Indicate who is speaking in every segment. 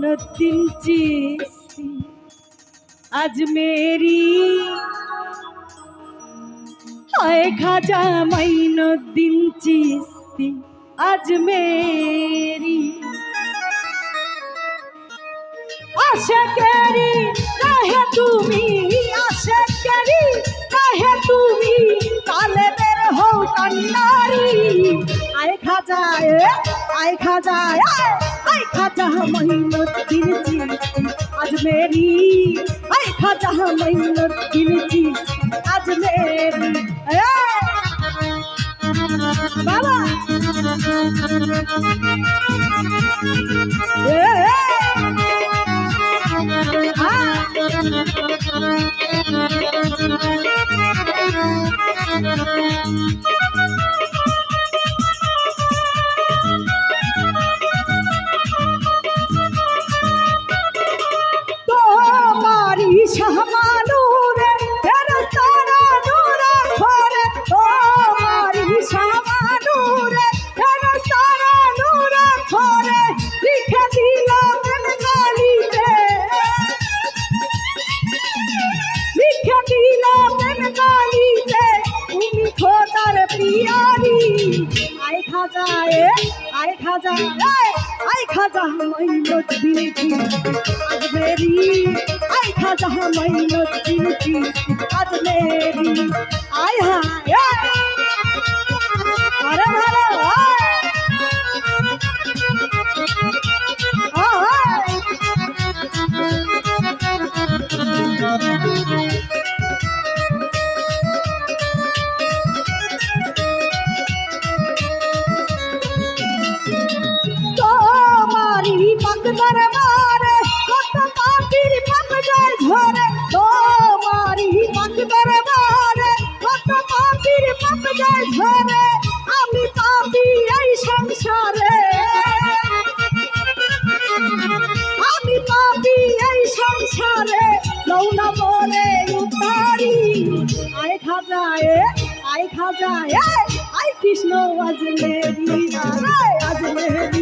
Speaker 1: nothing cheesy आज मेरी आए खाजा महीनो दिन चीस्ती आज मेरी आशा केरी रहे तुम्ही आशा केरी আয় খাজা আয় খাজা মহিনুদ্দিন জি আজ মেরি। আয় খাজা মহিনুদ্দিন দিলাম গালিতে তুমি খোদার পিয়ারি আই খাজা এ আই খাজা এ আই খাজা মঈনুদ্দিন জি আজ মেরি আই খাজা মঈনুদ্দিন জি আজ মেরি আই হায় পাক দরবারে কত পাপির পাপ যায় ঝরে। তোমারি পাক দরবারে কত পাপির পাপ যায় ঝরে। আমি পাপি এই সংসারে। আমি পাপি এই সংসারে। লৌনা পরে উতারি আয় খাজায় আয় খাজায় আয় কৃষ্ণ আজ মেরি আজ মেরি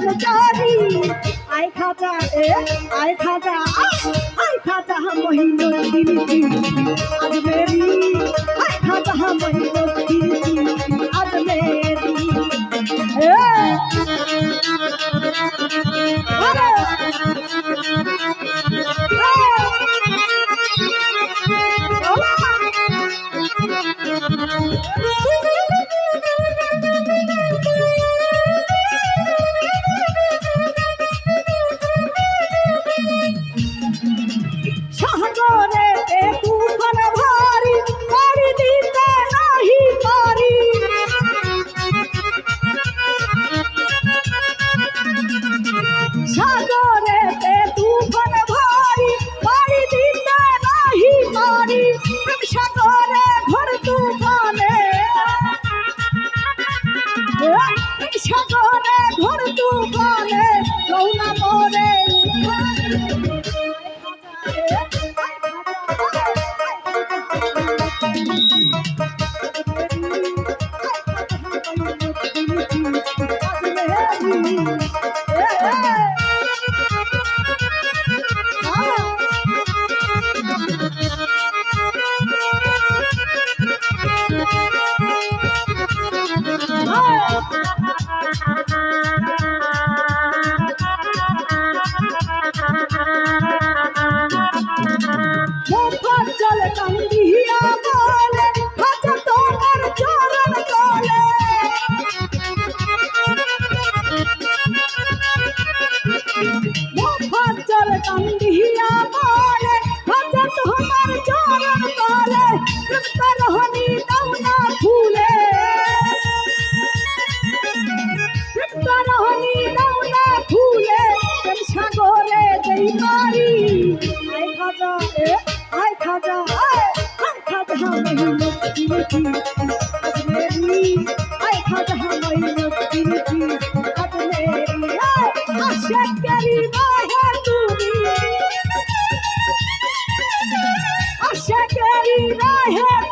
Speaker 1: সনচারি আই খাজা এ আই খাজা আই খাজা আজ মেরি Children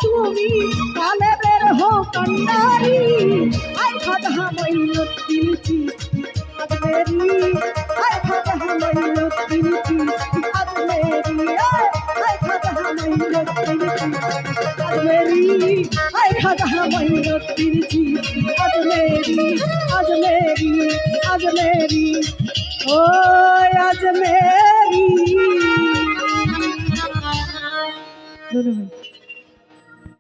Speaker 1: তুমি কালে বের হো কন্ডারি আই খাদা মইল তিলচি मेरी आज मेरी आज मेरी ओ आज मेरी